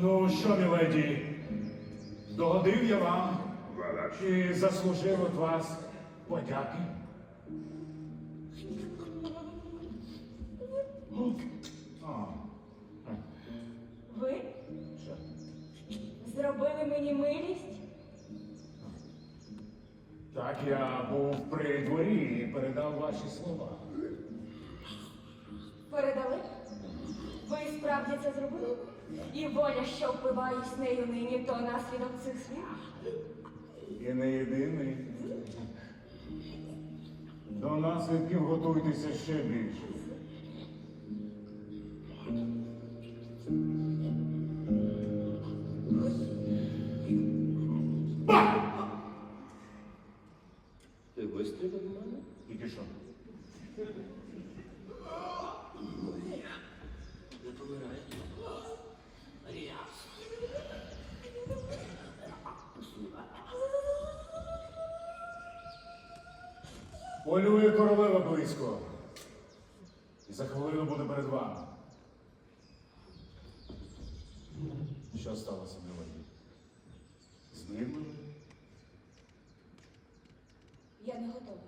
Ну що, міледі, догодив я вам чи заслужив від вас подяки? А, Ви що? зробили мені милість? Так я був при дворі і передав ваші слова. Передали? Справді це зробили? І воля, що впиваюсь нею нині, то наслідок цих слів? І не єдиний. До наслідків готуйтеся ще більше. Ти вистрілив мене? Тільки що? Полює королева близько. І за хвилину буде перед вами. Що сталося, милоді? Змирили? Я не готова.